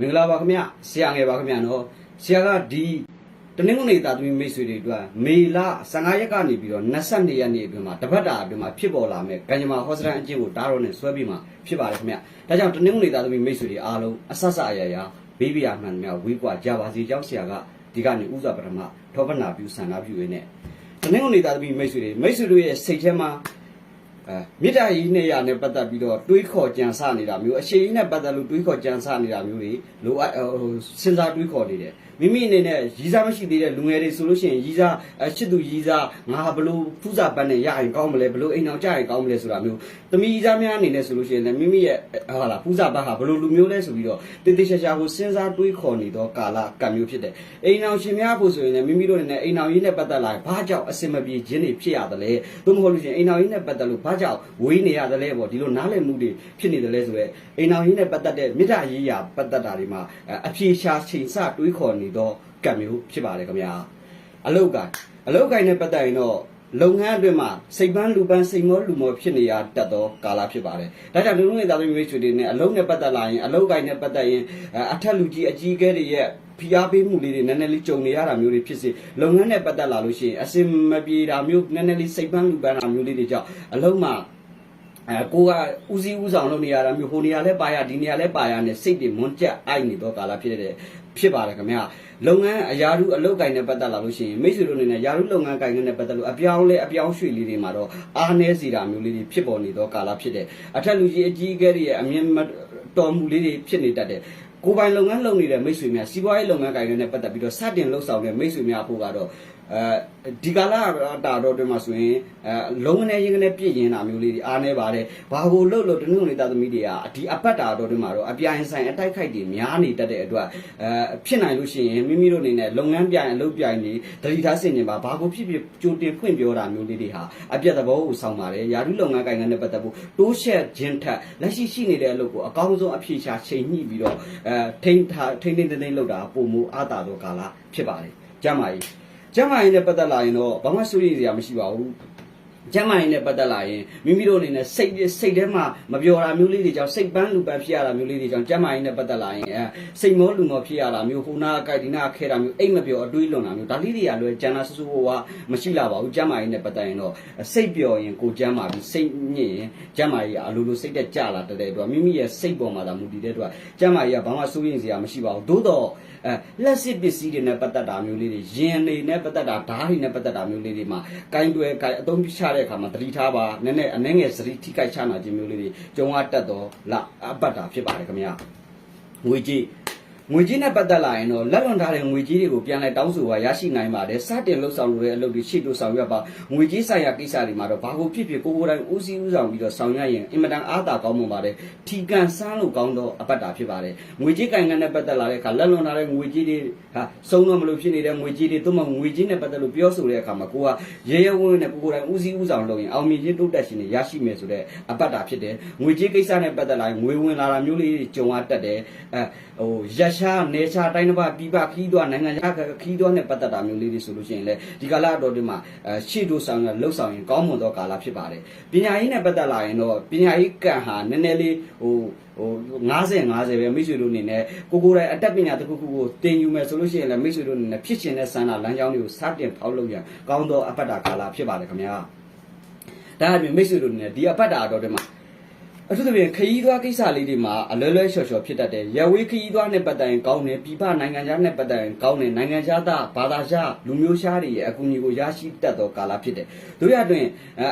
မင်္ဂလာပါခင်ဗျဆရာငယ်ပါခင်ဗျနော်ဆရာကဒီတနင်္ဂနွေသားသမီးမိတ်ဆွေတွေအတွက်မေလ15ရက်ကနေပြီးတော့22ရက်နေ့အတွင်းမှာတပတ်တာအတွင်းမှာဖြစ်ပေါ်လာမဲ့ကံကြမ္မာဟောစတန်အကျင့်ကိုတားတော့နဲ့ဆွဲပြီးမှဖြစ်ပါတယ်ခင်ဗျဒါကြောင့်တနင်္ဂနွေသားသမီးမိတ်ဆွေတွေအားလုံးအဆက်ဆက်အရာရာဘေးပြာမှန်များဝေးကွာကြပါစေကြောင်းဆရာကဒီကနေ့ဥစွာပထမထောပနာပြုဆန္ဒပြုရင်းနဲ့တနင်္ဂနွေသားသမီးမိတ်ဆွေတွေမိတ်ဆွေတို့ရဲ့စိတ်ထဲမှာ အဲမေတ္တာကြီးနဲ့ရနဲ့ပတ်သက်ပြီးတော့တွေးခေါ်ကြံစနေတာမျိုးအရှိန်နဲ့ပတ်သက်လို့တွေးခေါ်ကြံစနေတာမျိုးတွေလိုအပ်ဟိုစဉ်းစားတွေးခေါ်နေတယ်မိမိအနေနဲ့ရီးစားမရှိသေးတဲ့လူငယ်တွေဆိုလို့ရှိရင်ရီးစားအချစ်သူရီးစားငါဘလို့ဖူးစာပန်းနဲ့ရရင်ကောင်းမလဲဘလို့အိမ်အောင်ကြရင်ကောင်းမလဲဆိုတာမျိုးသမီးရီးစားများအနေနဲ့ဆိုလို့ရှိရင်လည်းမိမိရဲ့ဟာလာဖူးစာပန်းဟာဘလို့လူမျိုးလဲဆိုပြီးတော့တေးသေးချာချာကိုစဉ်းစားတွေးခေါ်နေတော့ကာလကံမျိုးဖြစ်တယ်အိမ်အောင်ရှင်များဖို့ဆိုရင်လည်းမိမိတို့အနေနဲ့အိမ်အောင်ရေးနဲ့ပတ်သက်လာရင်ဘာကြောင့်အစင်မပြေခြင်းတွေဖြစ်ရတယ်လဲသို့မဟုတ်လို့ရှိရင်အိမ်အောင်ရေးနဲ့ပတ်သက်လို့ဘာကြောင့်ဝေးနေရတယ်လဲပေါ့ဒီလိုနားလည်မှုတွေဖြစ်နေတယ်လဲဆိုတော့အိမ်အောင်ရေးနဲ့ပတ်သက်တဲ့မေတ္တာရေးရာပတ်သက်တာတွေမှာအပြေရှားချိန်ဆတွေးခေါ်နေတော့ကံမျိုးဖြစ်ပါတယ်ခင်ဗျာအလုတ်ကအလုတ်ကိုင်းနဲ့ပတ်သက်ရင်တော့ လုပ်ငန်းအတွင်းမှာစိတ်ပန်းလူပန်းစိတ်မောလူမောဖြစ်နေရတတ်သောကာလဖြစ်ပါတယ်။ဒါကြောင့်လူလုံးရဲ့သားသမီးမိတ်ဆွေတွေနဲ့အလုံးနဲ့ပတ်သက်လာရင်အလုတ်ကိုင်းနဲ့ပတ်သက်ရင်အထက်လူကြီးအကြီးအကဲတွေရဲ့ဖိအားပေးမှုလေးတွေနည်းနည်းလေးကြုံနေရတာမျိုးတွေဖြစ်စေလုပ်ငန်းနဲ့ပတ်သက်လာလို့ရှိရင်အစင်မပြေတာမျိုးနည်းနည်းလေးစိတ်ပန်းလူပန်းတာမျိုးလေးတွေကြောင့်အလုံးမှာ အဲကိုကဦးစီးဦးဆောင်လုပ်နေရတာမျိုးဟိုနေရာလဲပါရဒီနေရာလဲပါရနဲ့စိတ်တွေမွန်းကြက်အိုက်နေတော့ကာလဖြစ်တဲ့ဖြစ်ပါတယ်ခင်ဗျာလုပ်ငန်းအရာထူးအလုပ်ကိုင်နဲ့ပတ်သက်လာလို့ရှိရင်မိတ်ဆွေတို့အနေနဲ့ယာရုလုပ်ငန်းကိုင်နဲ့ပတ်သက်လို့အပြောင်းလဲအပြောင်းရွှေ့လေးတွေမှာတော့အားနည်းစီတာမျိုးလေးတွေဖြစ်ပေါ်နေတော့ကာလဖြစ်တယ်အထက်လူကြီးအကြီးအကဲတွေရဲ့အမြင်မတော်မှုလေးတွေဖြစ်နေတတ်တယ်ကိုယ်ပိုင်လုပ်ငန်းလုပ်နေတဲ့မိတ်ဆွေများစီးပွားရေးလုပ်ငန်းကိုင်နဲ့ပတ်သက်ပြီးတော့စတင်လှုပ်ဆောင်တဲ့မိတ်ဆွေများဖို့ကတော့ အဲဒီကာလတာတော့တွင်မှာဆိုရင်အဲလုံးငနဲ့ရင်ငနဲ့ပြည့်ရင်တာမျိုးလေးတွေအားနေပါတယ်ဘာကိုလှုပ်လို့တနုံနေသားသမီးတွေကဒီအပတ်တာတော့တွင်မှာတော့အပြိုင်ဆိုင်အတိုက်ခိုက်တွေများနေတတ်တဲ့အတွက်အဲဖြစ်နိုင်လို့ရှိရင်မိမိတို့အနေနဲ့လုပ်ငန်းပြိုင်အလုပ်ပြိုင်တွေဒလီသားစင်နေပါဘာကိုဖြစ်ဖြစ်ကြိုတင်ဖွင့်ပြောတာမျိုးလေးတွေဟာအပြတ်သဘောကိုဆောင်ပါတယ်ယာရုလုပ်ငန်းကိုင်ငန်းနဲ့ပတ်သက်ဖို့တိုးရှက်ခြင်းထက်လက်ရှိရှိနေတဲ့အလုပ်ကိုအကောင်းဆုံးအဖြေရှာချိန်ညှိပြီးတော့အဲထိန်းထားထိန်းထိန်းသိမ်းသိမ်းလုပ်တာပုံမူအားတာတော့ကာလဖြစ်ပါတယ်ကြမ်းပါကြီး ကျမ်းမာရေးနဲ့ပတ်သက်လာရင်တော့ဘာမှစိုးရိမ်စရာမရှိပါဘူး ကျမ်းမာရေးနဲ့ပတ်သက်လာရင်မိမိတို့အနေနဲ့စိတ်စိတ်ထဲမှာမပြောတာမျိုးလေးတွေကြောင့်စိတ်ပန်းလူပန်းဖြစ်ရတာမျိုးလေးတွေကြောင့်ကျမ်းမာရေးနဲ့ပတ်သက်လာရင်အဲစိတ်မောလူမောဖြစ်ရတာမျိုးဟိုနာအကြိုက်ဒီနာခဲတာမျိုးအိတ်မပြောအတွေးလွန်တာမျိုးဒါလေးတွေကလွယ်ကျန်တာဆူဆူဟိုကမရှိလာပါဘူးကျမ်းမာရေးနဲ့ပတ်သက်ရင်တော့စိတ်ပျော်ရင်ကိုကျမ်းမာပြီးစိတ်ညစ်ရင်ကျမ်းမာရေးကအလိုလိုစိတ်တက်ကြလာတဲ့တဲ့အတွက်မိမိရဲ့စိတ်ပေါ်မှာသာမူတည်တဲ့အတွက်ကျမ်းမာရေးကဘာမှစိုးရိမ်စရာမရှိပါဘူးသို့တော့အဲလက်စစ်ပစ္စည်းတွေနဲ့ပတ်သက်တာမျိုးလေးတွေရင်တွေနဲ့ပတ်သက်တာဓာတ်တွေနဲ့ပတ်သက်တာမျိုးလေးတွေမှာကင်တွယ်ကင်အသုံးပြချတဲ့အခါမှာတတိထားပါနည်းနည်းအနှဲငယ်စရိထိခိုက်ချနာခြင်းမျိုးလေးတွေကြုံရတတ်တော့လာအပတ်တာဖြစ်ပါတယ်ခင်ဗျာငွေကြီး ငွေကြီးနဲ့ပတ်သက်လာရင်တော့လက်လွန်ထားတဲ့ငွေကြီးတွေကိုပြန်လဲတောင်းဆိုပါရရှိနိုင်ပါတယ်စတင်လှုပ်ဆောင်လို့တဲ့အလုပ်တွေရှိလို့ဆောင်ရွက်ပါငွေကြီးဆိုင်ရာကိစ္စတွေမှာတော့ဘာကိုဖြစ်ဖြစ်ကိုကိုယ်တိုင်ဦးစီးဦးဆောင်ပြီးတော့ဆောင်ရွက်ရင်အင်မတန်အားသာကောင်းမွန်ပါတယ်ထီကန်ဆန်းလို့ကောင်းတော့အပတ်တာဖြစ်ပါတယ်ငွေကြီးကင်ကန်နဲ့ပတ်သက်လာတဲ့အခါလက်လွန်ထားတဲ့ငွေကြီးတွေဟာစုံတော့မလို့ဖြစ်နေတဲ့ငွေကြီးတွေသို့မဟုတ်ငွေကြီးနဲ့ပတ်သက်လို့ပြောဆိုတဲ့အခါမှာကိုကရဲရဲဝင်းနဲ့ကိုကိုယ်တိုင်ဦးစီးဦးဆောင်လုပ်ရင်အောင်မြင်ခြင်းတိုးတက်ခြင်းတွေရရှိမယ်ဆိုတဲ့အပတ်တာဖြစ်တယ်ငွေကြီးကိစ္စနဲ့ပတ်သက်လာရင်ငွေဝင်လာတာမျိုးလေးကြုံရတတ်တယ်အဲဟိုရရှားနေရှားတိုင်းတစ်ပါးပြပခီးသွားနိုင်ငံခြားခီးသွားနဲ့ပတ်သက်တာမျိုးလေးတွေဆိုလို့ရှိရင်လေဒီကာလအတော်ဒီမှာအဲရှေ့တို့ဆောင်ရလှုပ်ဆောင်ရင်ကောင်းမွန်သောကာလဖြစ်ပါတယ်ပညာရေးနဲ့ပတ်သက်လာရင်တော့ပညာရေးကံဟာနည်းနည်းလေးဟိုဟို90 50ပဲမိတ်ဆွေတို့အနေနဲ့ကိုကိုယ်တိုင်အတက်ပညာတစ်ခုခုကိုတင်ယူမယ်ဆိုလို့ရှိရင်လည်းမိတ်ဆွေတို့အနေနဲ့ဖြစ်ချင်တဲ့စံနာလမ်းကြောင်းတွေကိုစတင်ဖောက်လုပ်ရန်ကောင်းသောအပတ်တာကာလဖြစ်ပါတယ်ခင်ဗျာဒါအပြင်မိတ်ဆွေတို့အနေနဲ့ဒီအပတ်တာအတော်ဒီမှာ အထူးသဖြင့်ခရီးသွားကိစ္စလေးတွေမှာအလွဲလွဲလျှော်လျှော်ဖြစ်တတ်တယ်။ရဝေးခရီးသွားနဲ့ပတ်သက်ရင်ကောင်းတယ်။ပြည်ပနိုင်ငံခြားနဲ့ပတ်သက်ရင်ကောင်းတယ်။နိုင်ငံခြားသားဘာသာခြားလူမျိုးခြားတွေရဲ့အကူအညီကိုရရှိတတ်သောကာလဖြစ်တယ်။တို့ရတွင်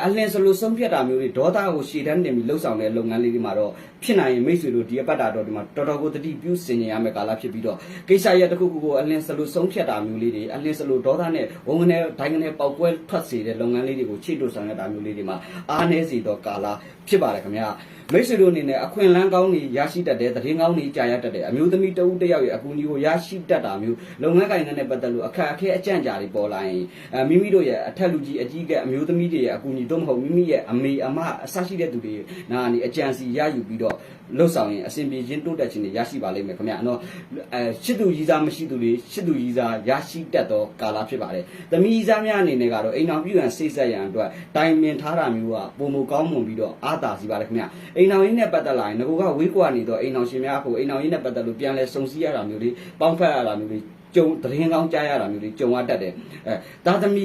အလင်းစလိုဆုံးဖြတ်တာမျိုးတွေဒေါသကိုရှေ့တန်းတင်ပြီးလှုပ်ဆောင်တဲ့လုပ်ငန်းလေးတွေမှာတော့ဖြစ်နိုင်ရင်မိတ်ဆွေတို့ဒီအပတ်တာတော့ဒီမှာတော်တော်ကိုတတိပြုစင်ကြရမယ့်ကာလဖြစ်ပြီးတော့ကိစ္စရပ်တစ်ခုခုကိုအလင်းစလိုဆုံးဖြတ်တာမျိုးလေးတွေအလင်းစလိုဒေါသနဲ့ဝငနဲ့ဒိုင်းကနေပေါက်ပွဲထွက်စေတဲ့လုပ်ငန်းလေးတွေကိုချိတ်တို့ဆောင်ရတာမျိုးလေးတွေမှာအားနည်းစေသောကာလဖြစ်ပါတယ်ခင်ဗျာ။မိတ်ဆွေတို့အနေနဲ့အခွင့်အလမ်းကောင်းတွေရရှိတတ်တယ်သတင်းကောင်းတွေကြာရတတ်တယ်အမျိုးသမီးတဦးတစ်ယောက်ရဲ့အကူအညီကိုရရှိတတ်တာမျိုးလုပ်ငန်းကိုင်နဲ့ပတ်သက်လို့အခက်အခဲအကြံ့ကြာတွေပေါ်လာရင်အဲမိမိတို့ရဲ့အထက်လူကြီးအကြီးကအမျိုးသမီးတွေရဲ့အကူအညီတော့မဟုတ်မိမိရဲ့အမေအမအဆရှိတဲ့သူတွေနာနေအကြံစီရယူပြီးတော့လှုပ်ဆောင်ရင်အစဉ်ပြေခြင်းတိုးတက်ခြင်းတွေရရှိပါလိမ့်မယ်ခင်ဗျာနော်အဲရှစ်သူကြီးစားမရှိသူတွေရှစ်သူကြီးစားရရှိတတ်သောကာလဖြစ်ပါတယ်သမီးကြီးစားများအနေနဲ့ကတော့အိမ်တော်ပြုရန်စိတ်ဆက်ရန်အတွက်တိုင်ပင်ထားတာမျိုးကပုံမကောင်းမွန်ပြီးတော့အားတာစီပါလေခင်ဗျာအိမ်အောင်ရေးနဲ့ပတ်သက်လာရင်ငကိုကဝေးကွာနေတော့အိမ်အောင်ရှင်များကိုအိမ်အောင်ရေးနဲ့ပတ်သက်လို့ပြန်လဲစုံစည်းရတာမျိုးတွေပေါင်းဖက်ရတာမျိုးတွေကြုံသတင်းကောင်းကြားရတာမျိုးတွေကြုံရတတ်တယ်အဲသာသမီ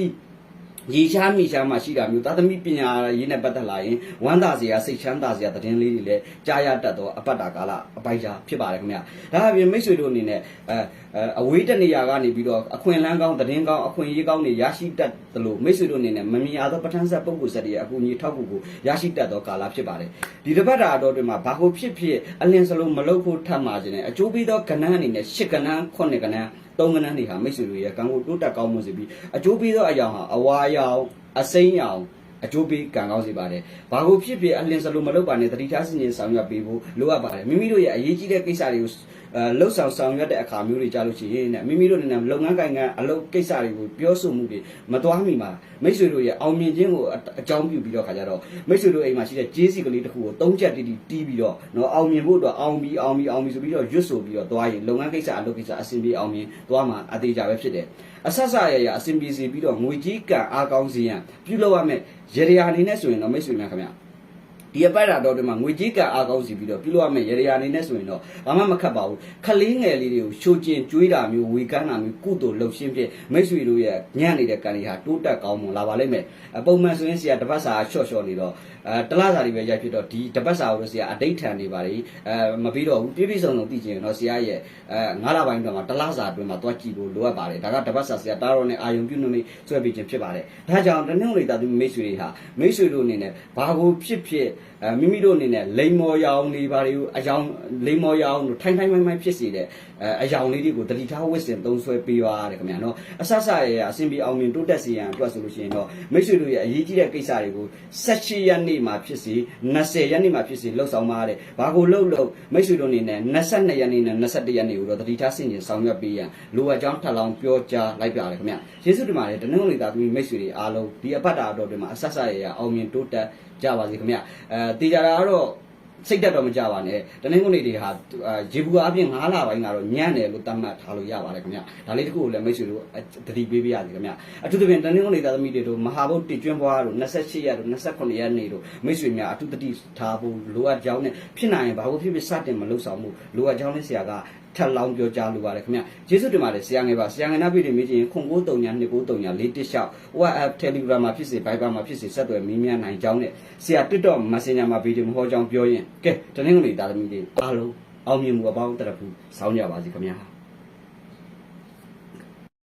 ရေရှားမိရှားမှရှိတာမျိုးသာသမီပညာရေးနဲ့ပတ်သက်လာရင်ဝမ်းသာစရာစိတ်ချမ်းသာစရာသတင်းလေးတွေလည်းကြားရတတ်တော့အပတ်တာကာလအပိုက်ရှားဖြစ်ပါတယ်ခင်ဗျာဒါအပြင်မိတ်ဆွေတို့အနေနဲ့အဲအဲအဝေးတနေရာကနေပြီးတော့အခွင့်အလန်းကောင်းသတင်းကောင်းအခွင့်အရေးကောင်းတွေရရှိတတ်တယ်လို့မိတ်ဆွေတို့အနေနဲ့မမြင်ရသောပဋ္ဌာန်းဆက်ပုဂ္ဂိုလ်ဆက်တွေရဲ့အကူအညီထောက်ကူကိုရရှိတတ်သောကာလဖြစ်ပါတယ်ဒီတစ်ပတ်တာတော့ဒီမှာဘာကိုဖြစ်ဖြစ်အလင်းစလုံးမလုပ်ဖို့ထပ်မှာခြင်းနဲ့အကျိုးပေးသောကဏ္ဍအနေနဲ့ရှစ်ကဏ္ဍခုနှစ်ကဏ္ဍသုံးကဏ္ဍတွေဟာမိတ်ဆွေတို့ရဲ့ကံကိုတိုးတက်ကောင်းမွန်စေပြီးအကျိုးပေးသောအရာဟာအဝါရောင်အစိမ်းရောင် အကျိုးပေးကံကောင်းစေပါတယ်။ဘာကိုဖြစ်ဖြစ်အလင်းစလုံးမလုပ်ပါနဲ့တတိထားစင်ရင်ဆောင်ရွက်ပေးဖို့လိုအပ်ပါတယ်။မိမိတို့ရဲ့အရေးကြီးတဲ့ကိစ္စတွေကိုအဲလှုပ်ဆောင်ဆောင်ရွက်တဲ့အခါမျိုးတွေကြားလို့ရှိရင်နဲ့မိမိတို့အနေနဲ့လုပ်ငန်းကိုင်ငန်းအလုပ်ကိစ္စတွေကိုပြောဆိုမှုတွေမသွားမိမှာမိတ်ဆွေတို့ရဲ့အောင်မြင်ခြင်းကိုအအကြောင်းပြုပြီးတော့ခါကြတော့မိတ်ဆွေတို့အိမ်မှာရှိတဲ့ကျေးစီကလေးတစ်ခုကိုသုံးချက်တီးတီးတီးပြီးတော့နော်အောင်မြင်ဖို့အတွက်အောင်ပြီးအောင်ပြီးအောင်ပြီးဆိုပြီးတော့ရွတ်ဆိုပြီးတော့သွားရင်လုပ်ငန်းကိစ္စအလုပ်ကိစ္စအဆင်ပြေအောင်မြင်သွားမှာအသေးကြပဲဖြစ်တယ်အဆက်ဆက်ရရအဆင်ပြေစီပြီးတော့ငွေကြီးကံအားကောင်းစေရန်ပြုလုပ်ရမယ်ရေရာအနေနဲ့ဆိုရင်တော့မိတ်ဆွေများခင်ဗျာ ဒီအပတ်တာတော့ဒီမှာငွေကြေးကအားကောင်းစီပြီးတော့ပြုလုပ်ရမယ့်ရေရာအနေနဲ့ဆိုရင်တော့ဘာမှမခက်ပါဘူးခလေးငယ်လေးတွေကိုရှိုးကျင်ကျွေးတာမျိုးဝေကန်းတာမျိုးကုသိုလ်လှုပ်ရှင်းဖြင့်မိတ်ဆွေတို့ရဲ့ညံ့နေတဲ့ကံတွေဟာတိုးတက်ကောင်းမွန်လာပါလိမ့်မယ်အပုံမှန်ဆိုရင်ဆရာတပတ်စာရှော့ရှော့နေတော့အဲတလားစာတွေပဲရိုက်ဖြစ်တော့ဒီတပတ်စာကိုတော့ဆရာအတိတ်ထန်နေပါလေအဲမပြီးတော့ဘူးပြည့်ပြည့်စုံစုံသိချင်ရင်တော့ဆရာရဲ့အဲငါးလပိုင်းတော့မှာတလားစာအတွင်းမှာသွားကြည့်ဖို့လိုအပ်ပါတယ်ဒါကတပတ်စာဆရာတားတော့နဲ့အာယုံပြုနေမိဆွဲပြီးခြင်းဖြစ်ပါတယ်ဒါကြောင့်တနင်္ဂနွေတာသူမိတ်ဆွေတွေဟာမိတ်ဆွေတို့အနေနဲ့ဘာကိုဖြစ်ဖြစ်အဲမိမိတို့အနေနဲ့လိမ်မော်ရောင်နေပါတွေကိုအယောင်လိမ်မော်ရောင်တို့ထိုင်ထိုင်မိုင်းမိုင်းဖြစ်စေတဲ့အဲအယောင်လေးတွေကိုတတိထားဝစ်စင်သုံးဆွဲပေးရတယ်ခင်ဗျာနော်အဆဆရရအစဉ်ပြေအောင်မြင်တိုးတက်စေရန်အတွက်ဆိုလို့ရှိရင်တော့မိတ်ဆွေတို့ရဲ့အရေးကြီးတဲ့ကိစ္စတွေကို16ရက်နေ့မှာဖြစ်စေ20ရက်နေ့မှာဖြစ်စေလှုပ်ဆောင်ပါရတယ်ဘာကိုလှုပ်လှုပ်မိတ်ဆွေတို့အနေနဲ့22ရက်နေ့နဲ့21ရက်နေ့ကိုတော့တတိထားဆင်ကျင်ဆောင်ရွက်ပေးရန်လိုအပ်ကြောင်းထပ်လောင်းပြောကြားလိုက်ပြရတယ်ခင်ဗျာယေရှုတင်ပါတယ်တနင်္ဂနွေသားသမီးမိတ်ဆွေတွေအားလုံးဒီအပတ်တာတော်တွေမှာအဆဆရရအောင်မြင်တိုးတက်ကြပါစေခင်ဗျအဲတေချာတာကတော့စိတ်တက်တော့မကြပါနဲ့တနင်္ဂနွေတွေဟာရေဘူးအပြင်9လပိုင်းကတော့ညံ့တယ်လို့သတ်မှတ်ထားလို့ရပါတယ်ခင်ဗျဒါလေးတခုကိုလည်းမိတ်ဆွေတို့တတိပေးပြရစီခင်ဗျအထူးသဖြင့်တနင်္ဂနွေသားသမီးတွေတို့မဟာဗုဒ္ဓတကျွန်းပွားတို့28ရက်တို့29ရက်နေ့တို့မိတ်ဆွေများအထူးတတိထားဖို့လိုအပ်ကြောင်းနဲ့ဖြစ်နိုင်ရင်ဘာလို့ဖြစ်ဖြစ်စတင်မလုပ်ဆောင်မှုလိုအပ်ကြောင်းလေးဆရာက ထပ်လောင်းပြောကြားလိုပါတယ်ခင်ဗျကျေးဇူးတင်ပါတယ်ဆရာငယ်ပါဆရာငယ်နာပြည်တွေမြင်ချင်းခွန်ကိုတုံညာ2ကိုတုံညာ4တစ်လျှောက် WhatsApp Telegram မှာဖြစ်စေ Viber မှာဖြစ်စေဆက်သွယ်မေးမြန်းနိုင်ကြောင်းနဲ့ဆရာ TikTok Messenger မှာဗီဒီယိုမဟောကြောင်းပြောရင်ကဲတနင်္ဂနွေသားသမီးတွေအားလုံးအောင်မြင်မှုအပေါင်းတရဖူးဆောင်းကြပါစေခင်ဗျာ